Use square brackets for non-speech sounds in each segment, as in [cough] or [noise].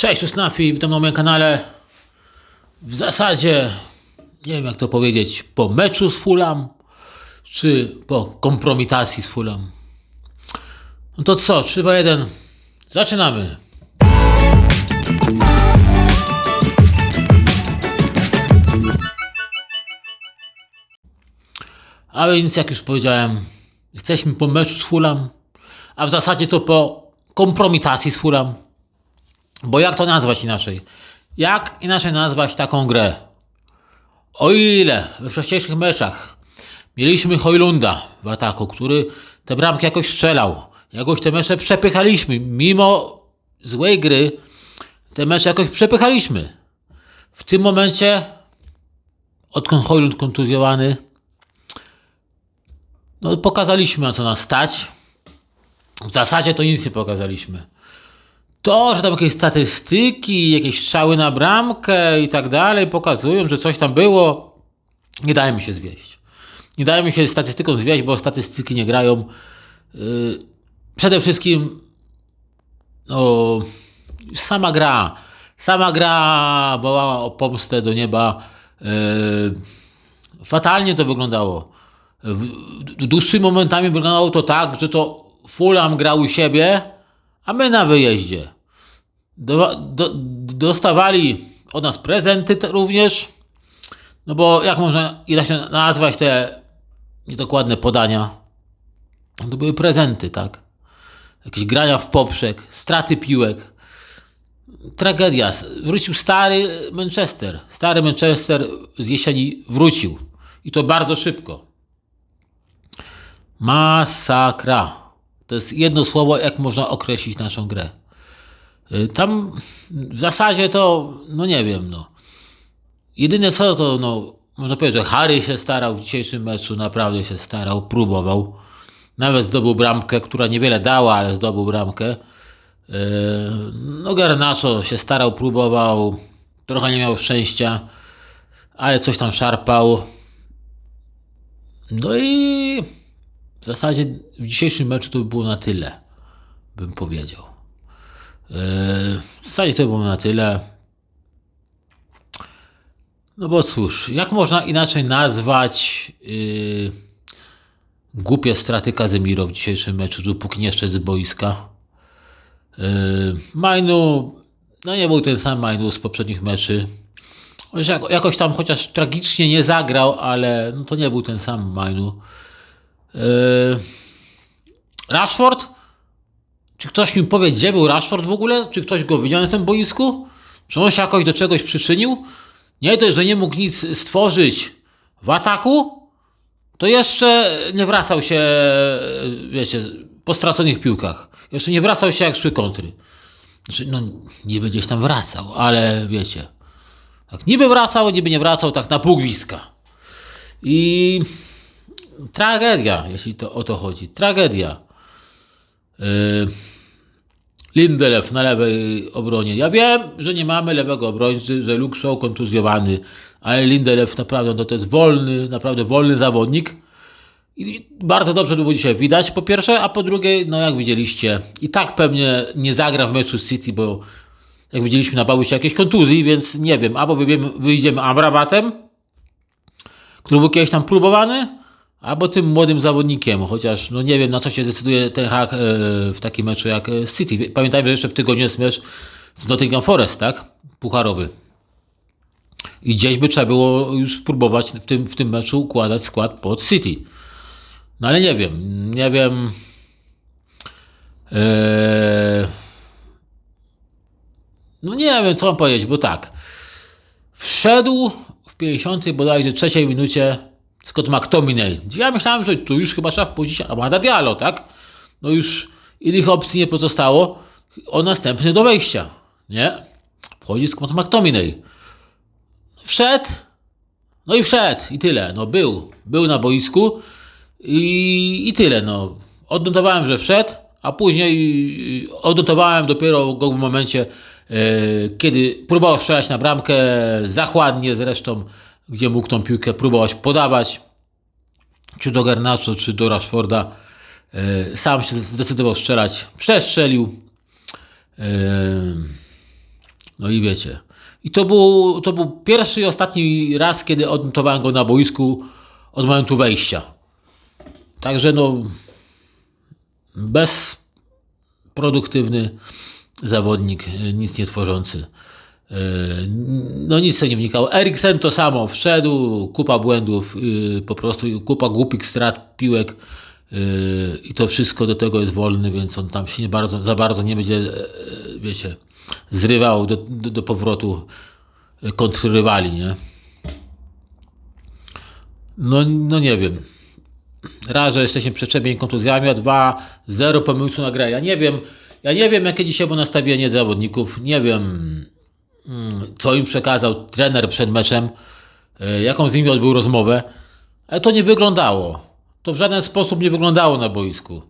Cześć, tu Snafi, witam na moim kanale. W zasadzie, nie wiem jak to powiedzieć, po meczu z Fulham, czy po kompromitacji z Fulham. No to co, 3, 2, 1, zaczynamy. A więc, jak już powiedziałem, jesteśmy po meczu z Fulham, a w zasadzie to po kompromitacji z Fulham. Bo jak to nazwać inaczej? Jak inaczej nazwać taką grę? O ile we wcześniejszych meczach mieliśmy Hojlunda w ataku, który te bramki jakoś strzelał, jakoś te mecze przepychaliśmy, mimo złej gry, te mecze jakoś przepychaliśmy. W tym momencie, odkąd Hojlund kontuzjowany, no pokazaliśmy na co nas stać. W zasadzie to nic nie pokazaliśmy. To, że tam jakieś statystyki, jakieś strzały na bramkę i tak dalej pokazują, że coś tam było, nie daje mi się zwieść. Nie daje mi się statystyką zwieść, bo statystyki nie grają. Yy, przede wszystkim no, sama gra. Sama gra wołała o pomstę do nieba. Yy, fatalnie to wyglądało. Dłuższymi momentami wyglądało to tak, że to Fulham grał u siebie, a my na wyjeździe. Do, do, dostawali od nas prezenty również, no bo jak można nazwać te niedokładne podania? To były prezenty, tak? Jakieś grania w poprzek, straty piłek. Tragedia. Wrócił stary Manchester. Stary Manchester z jesieni wrócił. I to bardzo szybko. Masakra. To jest jedno słowo, jak można określić naszą grę. Y, Tam w zasadzie to, no nie wiem, no. Jedyne co to, no, można powiedzieć, że Harry się starał w dzisiejszym meczu, naprawdę się starał, próbował. Nawet zdobył bramkę, która niewiele dała, ale zdobył bramkę. Yy, No Garnacho się starał, próbował, trochę nie miał szczęścia, ale coś tam szarpał. No i w zasadzie w dzisiejszym meczu to by było na tyle, bym powiedział. Yy, W zasadzie to by było na tyle. No bo cóż, jak można inaczej nazwać yy, głupie straty Kazemiro w dzisiejszym meczu, dopóki nie z boiska? Yy, Majnu, no nie był ten sam Majnu z poprzednich meczy. Jakoś tam chociaż tragicznie nie zagrał, ale no to nie był ten sam Majnu. Yy, Rashford? Czy ktoś mi powie, gdzie był Rashford w ogóle? Czy ktoś go widział na tym boisku? Czy on się jakoś do czegoś przyczynił? Nie dość, że nie mógł nic stworzyć w ataku, to jeszcze nie wracał się, wiecie, po straconych piłkach. Jeszcze nie wracał się jak szły kontry. Znaczy, no niby gdzieś tam wracał, ale wiecie, tak niby wracał, niby nie wracał, tak na półgwiska. I tragedia, jeśli to o to chodzi. Tragedia. Yy, Lindelef na lewej obronie. Ja wiem, że nie mamy lewego obrońcy, że Luke kontuzjowany, ale Lindelef naprawdę no to jest wolny, naprawdę wolny zawodnik. I bardzo dobrze to było dzisiaj widać, po pierwsze, a po drugie, no jak widzieliście, i tak pewnie nie zagra w meczu City, bo jak widzieliśmy, nabały się jakieś kontuzji, więc nie wiem, albo wyjdziemy, wyjdziemy Amrabatem, który był kiedyś tam próbowany, albo tym młodym zawodnikiem, chociaż no nie wiem na co się zdecyduje ten hak e, w takim meczu jak e, City. Pamiętajmy, że jeszcze w tygodniu jest mecz z Nottingham Forest, tak? Pucharowy. I gdzieś by trzeba było już spróbować w tym, w tym meczu układać skład pod City. No ale nie wiem, nie wiem. Eee... No nie wiem, co mam powiedzieć, bo tak. Wszedł w 50 bodajże trzeciej minucie Scott McTominay. Ja myślałem, że tu już chyba trzeba wpuścić Amada Diallo, tak? No już innych opcji nie pozostało. O następny do wejścia, nie? Wchodzi Scott McTominay. Wszedł, no i wszedł i tyle. No był, był na boisku i, i tyle. No. Odnotowałem, że wszedł, a później odnotowałem dopiero go w momencie, e, kiedy próbował strzelać na bramkę, zachładnie zresztą, gdzie mógł tą piłkę próbować podawać, czy do Garnacho, czy do Rashforda. E, sam się zdecydował strzelać, przestrzelił. E, No i wiecie. I to był, to był pierwszy i ostatni raz, kiedy odnotowałem go na boisku od momentu wejścia. Także no bezproduktywny zawodnik, e, nic nie tworzący. E, No nic sobie nie wnikało. Eriksen to samo, wszedł, kupa błędów, y, po prostu kupa głupich strat, piłek y, i to wszystko do tego jest wolny, więc on tam się nie bardzo, za bardzo nie będzie, e, wiecie, zrywał do, do, do powrotu e, kontrrywali, nie? No, no nie wiem. Raz, że jesteśmy przeczepieni kontuzjami, a dwa, zero pomysłu na grę. Ja nie wiem, ja nie wiem, jakie dzisiaj było nastawienie zawodników, nie wiem, co im przekazał trener przed meczem, e, jaką z nimi odbył rozmowę, ale to nie wyglądało. To w żaden sposób nie wyglądało na boisku.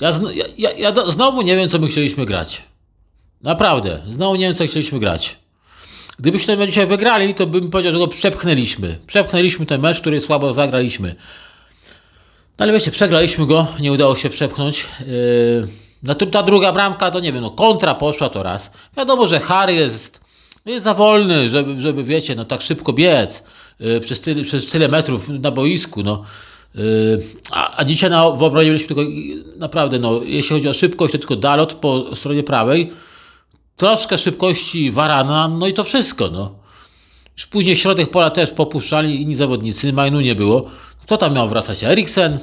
Ja, ja, ja, znowu nie wiem, co my chcieliśmy grać. Naprawdę, znowu nie wiem, co chcieliśmy grać. Gdybyśmy ten mecz dzisiaj wygrali, to bym powiedział, że go przepchnęliśmy. Przepchnęliśmy ten mecz, który słabo zagraliśmy. No ale wiecie, przegraliśmy go, nie udało się przepchnąć. Yy, no ta druga bramka, to nie wiem, no kontra poszła to raz. Wiadomo, że Harry jest, no jest za wolny, żeby, żeby wiecie, no tak szybko biec yy, przez, tyle, przez tyle metrów na boisku, no. Yy, a, a dzisiaj na, w obronie mieliśmy tylko, naprawdę, no, jeśli chodzi o szybkość, to tylko Dalot po stronie prawej, troszkę szybkości Varana, no i to wszystko, no. Już później środek pola też popuszczali inni zawodnicy, Majnu nie było. Kto tam miał wracać? Eriksen?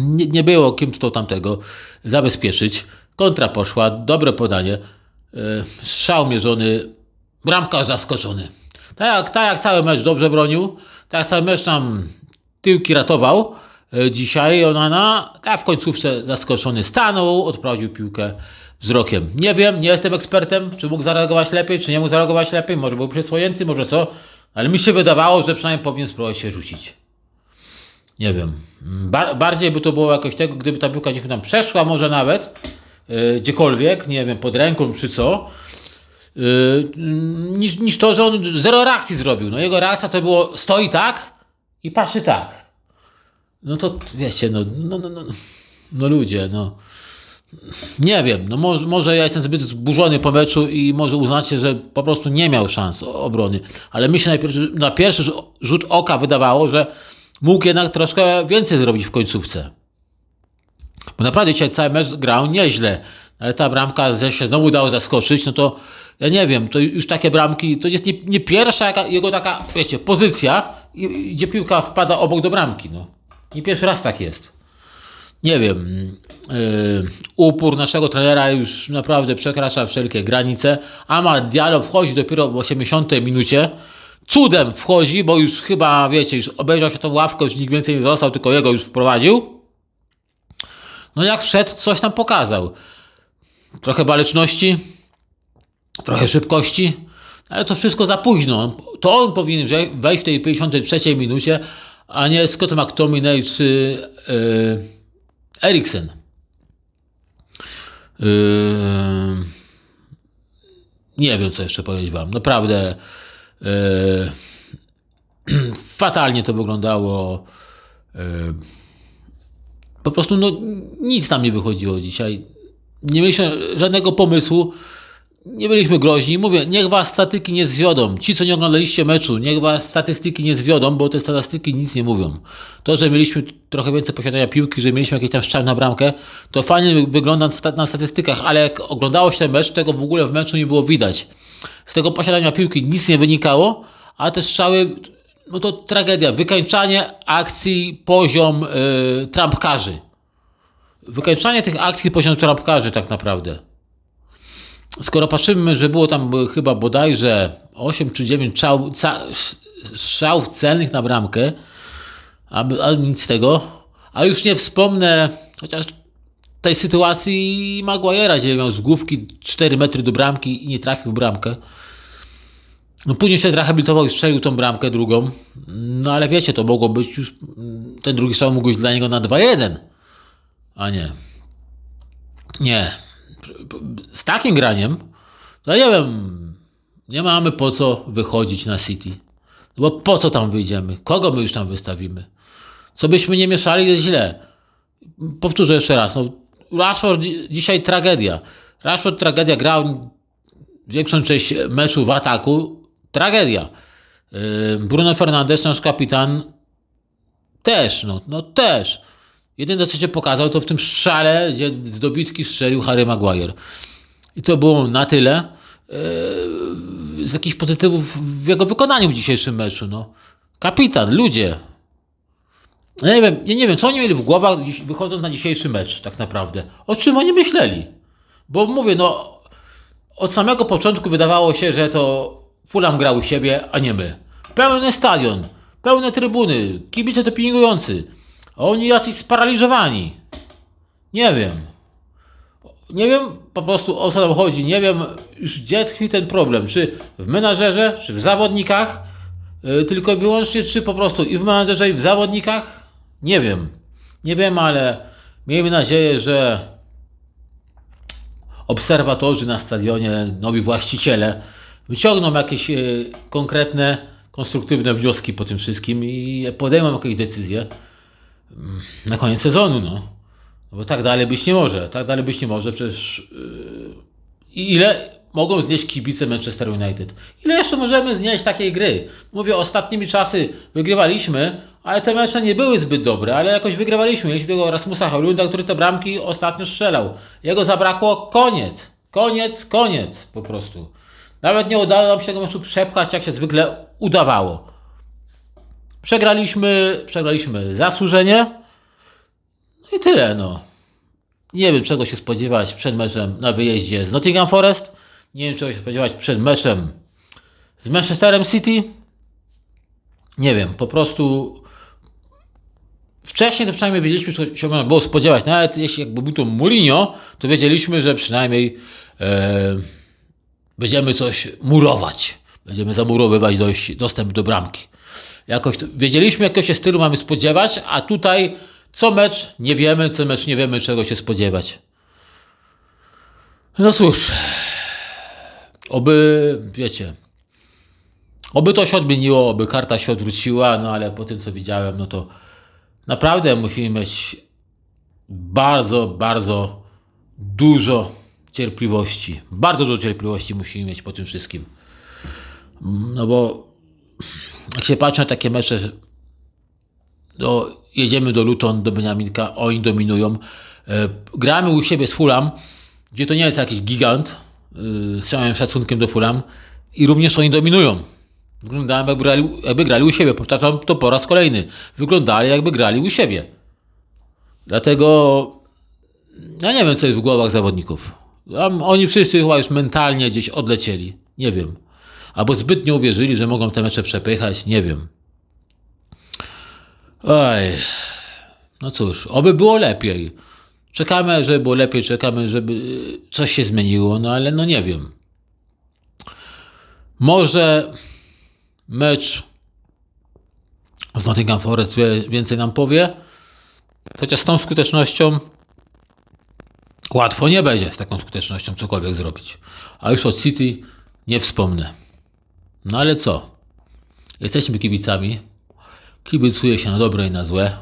Nie, nie było kim to tamtego zabezpieczyć. Kontra poszła, dobre podanie. Yy, Strzał mierzony, bramka zaskoczony. Tak tak jak cały mecz dobrze bronił, tak jak cały mecz tam tyłki ratował yy, dzisiaj Onana, tak w końcówce zaskoczony stanął, odprowadził piłkę wzrokiem. Nie wiem, nie jestem ekspertem, czy mógł zareagować lepiej, czy nie mógł zareagować lepiej, może był przysłonięty, może co, ale mi się wydawało, że przynajmniej powinien spróbować się rzucić. Nie wiem. Ba- bardziej by to było jakoś tego, gdyby ta piłka gdzieś tam przeszła, może nawet gdziekolwiek, nie wiem, pod ręką czy co, yy, niż, niż to, że on zero reakcji zrobił. No jego reakcja to było stoi tak i patrzy tak. No to wiecie, no, no, no, no, no ludzie, no. Nie wiem, no może, może ja jestem zbyt zburzony po meczu i może uznacie, że po prostu nie miał szans obrony, ale mi się na pierwszy, na pierwszy rzu- rzut oka wydawało, że mógł jednak troszkę więcej zrobić w końcówce. Bo naprawdę dzisiaj cały mecz grał nieźle, ale ta bramka się znowu udało zaskoczyć, no to ja nie wiem, to już takie bramki, to jest nie, nie pierwsza jaka, jego taka, wiecie, pozycja, gdzie piłka wpada obok do bramki, no. Nie pierwszy raz tak jest nie wiem, yy, upór naszego trenera już naprawdę przekracza wszelkie granice. Amad Diallo wchodzi dopiero w 80 minucie. Cudem wchodzi, bo już chyba, wiecie, już obejrzał się tą ławkę, już nikt więcej nie został, tylko jego już wprowadził. No jak wszedł, coś tam pokazał. Trochę waleczności, trochę szybkości, ale to wszystko za późno. To on powinien wejść w tej 53 minucie, a nie Scott McTominay czy yy, Eriksen. Yy, nie wiem, co jeszcze powiedzieć Wam. Naprawdę yy, [clears throat] fatalnie to wyglądało. Yy, po prostu no, nic nam nie wychodziło dzisiaj. Nie mieliśmy żadnego pomysłu. Nie byliśmy groźni. Mówię, niech was statyki nie zwiodą. Ci, co nie oglądaliście meczu, niech was statystyki nie zwiodą, bo te statystyki nic nie mówią. To, że mieliśmy trochę więcej posiadania piłki, że mieliśmy jakieś tam strzał na bramkę, to fajnie wygląda na sta- na statystykach, ale jak oglądało się ten mecz, tego w ogóle w meczu nie było widać. Z tego posiadania piłki nic nie wynikało, a te strzały, no to tragedia. Wykańczanie akcji poziom yy, trampkarzy. Wykańczanie tych akcji poziom trampkarzy tak naprawdę skoro patrzymy, że było tam y, chyba bodajże 8 czy 9 czał, ca, strzałów celnych na bramkę, a, a nic z tego, a już nie wspomnę, chociaż tej sytuacji Maguire'a, gdzie miał z główki 4 metry do bramki i nie trafił w bramkę. No później się zrehabilitował i strzelił tą bramkę drugą. No ale wiecie, to mogło być już, ten drugi strzał mógł być dla niego na 2-1, a nie. Nie, z takim graniem, to nie wiem, nie mamy po co wychodzić na City. No bo po co tam wyjdziemy? Kogo my już tam wystawimy? Co byśmy nie mieszali, jest źle. Powtórzę jeszcze raz. No, Rashford dzi- dzisiaj tragedia. Rashford tragedia grał większą część meczu w ataku tragedia. Bruno Fernandes, nasz kapitan, też, no, no też. Jedyne, co się pokazał, to w tym strzale, gdzie z dobitki strzelił Harry Maguire. I to było na tyle. Yy, z jakichś pozytywów w jego wykonaniu w dzisiejszym meczu. No. Kapitan, ludzie. Ja nie wiem, ja nie wiem, co oni mieli w głowach wychodząc na dzisiejszy mecz, tak naprawdę. O czym oni myśleli? Bo mówię, no, od samego początku wydawało się, że to Fulham grał u siebie, a nie my. Pełny stadion, pełne trybuny, kibice dopingujący. Oni jacyś sparaliżowani. Nie wiem. Nie wiem po prostu o co tam chodzi. Nie wiem już gdzie tkwi ten problem. Czy w menażerze, czy w zawodnikach, yy, tylko i wyłącznie, czy po prostu i w menażerze, i w zawodnikach? Nie wiem. Nie wiem, ale miejmy nadzieję, że obserwatorzy na stadionie, nowi właściciele wyciągną jakieś e, konkretne, konstruktywne wnioski po tym wszystkim i podejmą jakieś decyzje mm, na koniec sezonu. No. Bo tak dalej być nie może. Tak dalej być nie może. Przecież yy, ile mogą znieść kibice Manchester United? Ile jeszcze możemy znieść takiej gry? Mówię, ostatnimi czasy wygrywaliśmy, ale te mecze nie były zbyt dobre, ale jakoś wygrywaliśmy. Mieliśmy tego Rasmusa Hojlunda, który te bramki ostatnio strzelał. Jego zabrakło koniec. Koniec, koniec po prostu. Nawet nie udało nam się tego meczu przepchać, jak się zwykle udawało. Przegraliśmy, przegraliśmy zasłużenie. No i tyle, no. Nie wiem, czego się spodziewać przed meczem na wyjeździe z Nottingham Forest. Nie wiem, czego się spodziewać przed meczem z Manchesterem City. Nie wiem, po prostu wcześniej to przynajmniej wiedzieliśmy, czego się było spodziewać. Nawet jeśli jakby był to Mourinho, to wiedzieliśmy, że przynajmniej e, będziemy coś murować. Będziemy zamurowywać dojść, dostęp do bramki. Jakoś to, wiedzieliśmy, jakiego się stylu mamy spodziewać, a tutaj co mecz nie wiemy, co mecz nie wiemy, czego się spodziewać. No cóż, oby, wiecie, oby to się odmieniło, oby karta się odwróciła, no ale po tym, co widziałem, no to naprawdę musimy mieć bardzo, bardzo dużo cierpliwości. Bardzo dużo cierpliwości musimy mieć po tym wszystkim. No bo jak się patrzy na takie mecze, no, jedziemy do Luton, do Beniaminka, oni dominują. E, gramy u siebie z Fulham, gdzie to nie jest jakiś gigant, e, z całym szacunkiem do Fulham i również oni dominują. Wyglądają jakby grali, jakby grali u siebie, powtarzam to po raz kolejny. Wyglądali jakby grali u siebie. Dlatego ja nie wiem, co jest w głowach zawodników. Oni wszyscy chyba już mentalnie gdzieś odlecieli. Nie wiem. Albo zbytnio uwierzyli, że mogą te mecze przepychać. Nie wiem. Oj. No cóż, oby było lepiej. Czekamy, żeby było lepiej, czekamy, żeby y, coś się zmieniło, no ale no nie wiem. Może mecz z Nottingham Forest więcej nam powie, chociaż z tą skutecznością łatwo nie będzie z taką skutecznością cokolwiek zrobić. A już od City nie wspomnę. No ale co? Jesteśmy kibicami. Kibicuje się na dobre i na złe.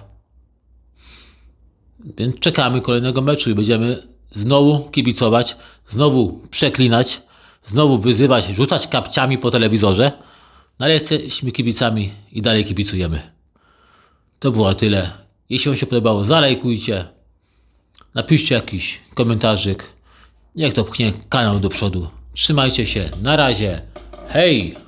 Więc czekamy kolejnego meczu i będziemy znowu kibicować, znowu przeklinać, znowu wyzywać, rzucać kapciami po telewizorze. No ale jesteśmy kibicami i dalej kibicujemy. To było tyle. Jeśli Wam się podobało, zalajkujcie, napiszcie jakiś komentarzyk. Niech to pchnie kanał do przodu. Trzymajcie się. Na razie. Hej!